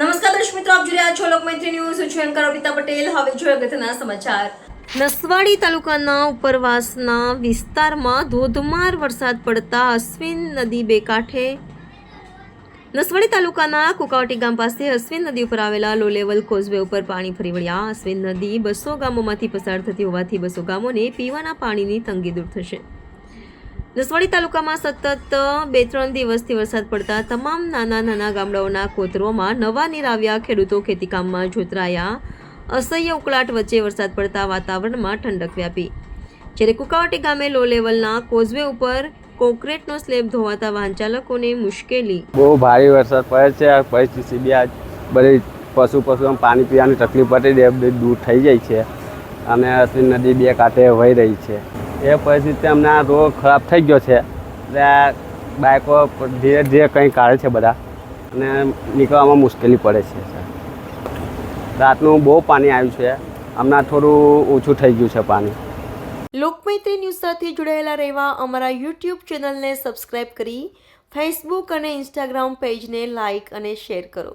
નમસ્કાર દર્શક મિત્રો, આપ જોઈ રહ્યા છો લોકમૈત્રી ન્યૂઝ. છું એન્કર અમિતા પટેલ. હવે જોઈએ અગત્યના સમાચાર. નસવાડી તાલુકાના ઉપરવાસના વિસ્તારમાં ધોધમાર વરસાદ પડતા અશ્વિન નદી બે કાંઠે. નસવાડી તાલુકાના કુકાવટી ગામ પાસે અશ્વિન નદી ઉપર આવેલા લો લેવલ કોઝવે ઉપર પાણી ફરી વળ્યા. અશ્વિન નદી બસો ગામોમાંથી પસાર થતી હોવાથી બસો ગામોને પીવાના પાણીની તંગી દૂર થશે. નસવાડી તાલુકામાં સતત બે ત્રણ દિવસથી વરસાદ પડતા તમામ નાના નાના ગામડાઓના કોતરોમાં નવા નીર આવ્યા ખેડૂતો ખેતીકામમાં જોતરાયા. અસહ્ય ઉકળાટ વચ્ચે વરસાદ પડતા વાતાવરણમાં ઠંડક વ્યાપી. જ્યારે કુકાવટી ગામે લો લેવલના કોઝવે ઉપર કોન્ક્રીટનો સ્લેબ ધોવાતા વાહન ચાલકોને મુશ્કેલી. બહુ ભારે વરસાદ પડે છે, આ પરિસ્થિતિ બી બધી પશુ પશુ પાણી પીવાની તકલીફ પડે દૂર થઈ જાય છે. અને નદી બે કાંઠે વહી રહી છે. એ પરિસ્થિતિ અમને આ રોડ ખરાબ થઈ ગયો છે. એટલે બાઇકો ધીરે ધીરે કંઈ કાઢે છે બધા. અને નીકળવામાં મુશ્કેલી પડે છે રાતનું બહુ પાણી આવ્યું છે. હમણાં થોડું ઓછું થઈ ગયું છે પાણી. લોકમૈત્રી ન્યૂઝ સાથે જોડાયેલા રહેવા અમારા યુટ્યુબ ચેનલને સબસ્ક્રાઇબ કરી, ફેસબુક અને ઇન્સ્ટાગ્રામ પેજને લાઇક અને શેર કરો.